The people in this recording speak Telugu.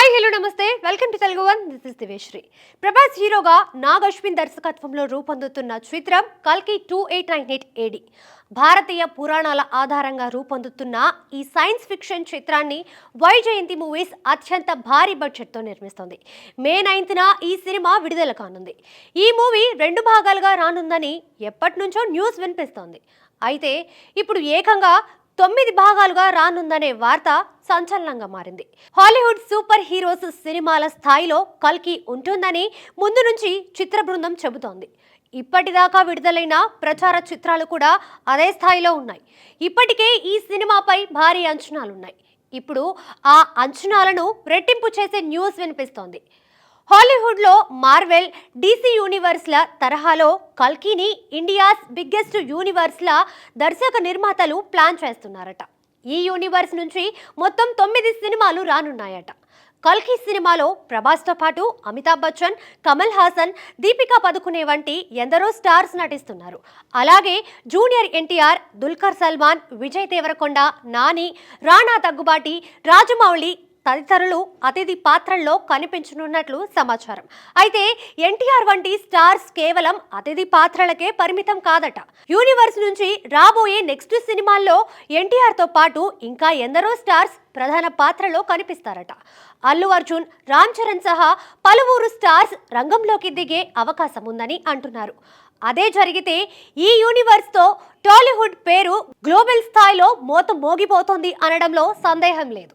హాయ్ హలో నమస్తే. Welcome to Telugu one. This is దివేశ్రీ Prabhas హీరోగా నాగ్ అశ్విన్ దర్శకత్వంలో రూపొందుతున్న చిత్రం కల్కి two eight nine eight AD. భారతీయ పురాణాల ఆధారంగా రూపొందుతున్న ఈ సైన్స్ ఫిక్షన్ చిత్రాన్ని వై జయంతి మూవీస్ అత్యంత భారీ బడ్జెట్తో నిర్మిస్తోంది. మే నైన్త్న ఈ సినిమా విడుదల కానుంది. ఈ మూవీ రెండు భాగాలుగా రానుందని ఎప్పటి నుంచో న్యూస్ వినిపిస్తోంది. అయితే ఇప్పుడు ఏకంగా తొమ్మిది భాగాలుగా రానుందనే వార్త సంచలనంగా మారింది. హాలీవుడ్ సూపర్ హీరోస్ సినిమాల స్థాయిలో కల్కి ఉంటుందని ముందు నుంచి చిత్ర బృందం చెబుతోంది. ఇప్పటిదాకా విడుదలైన ప్రచార చిత్రాలు కూడా అదే స్థాయిలో ఉన్నాయి. ఇప్పటికే ఈ సినిమాపై భారీ అంచనాలున్నాయి. ఇప్పుడు ఆ అంచనాలను రెట్టింపు చేసే న్యూస్ వినిపిస్తోంది. హాలీవుడ్లో మార్వెల్ డీసీ యూనివర్స్ల తరహాలో కల్కిని ఇండియాస్ బిగ్గెస్ట్ యూనివర్స్ల దర్శక నిర్మాతలు ప్లాన్ చేస్తున్నారట. ఈ యూనివర్స్ నుంచి మొత్తం తొమ్మిది సినిమాలు రానున్నాయట. కల్కి సినిమాలో ప్రభాస్తో పాటు అమితాబ్ బచ్చన్ కమల్ హాసన్ దీపికా పదుకునే వంటి ఎందరో స్టార్స్ నటిస్తున్నారు. అలాగే జూనియర్ ఎన్టీఆర్ దుల్కర్ సల్మాన్ విజయ్ దేవరకొండ నాని రాణా తగ్గుబాటి రాజమౌళి తదితరులు అతిథి పాత్రల్లో కనిపించనున్నట్లు సమాచారం. అయితే ఎన్టీఆర్ వంటి స్టార్స్ కేవలం అతిథి పాత్రలకే పరిమితం కాదట. యూనివర్స్ నుంచి రాబోయే నెక్స్ట్ సినిమాల్లో ఎన్టీఆర్తో పాటు ఇంకా ఎందరో స్టార్స్ ప్రధాన పాత్రలో కనిపిస్తారట. అల్లు అర్జున్ రామ్ చరణ్ సహా పలువురు స్టార్స్ రంగంలోకి దిగే అవకాశం ఉందని అంటున్నారు. అదే జరిగితే ఈ యూనివర్స్తో టాలీవుడ్ పేరు గ్లోబల్ స్థాయిలో మోత మోగిపోతుంది అనడంలో సందేహం లేదు.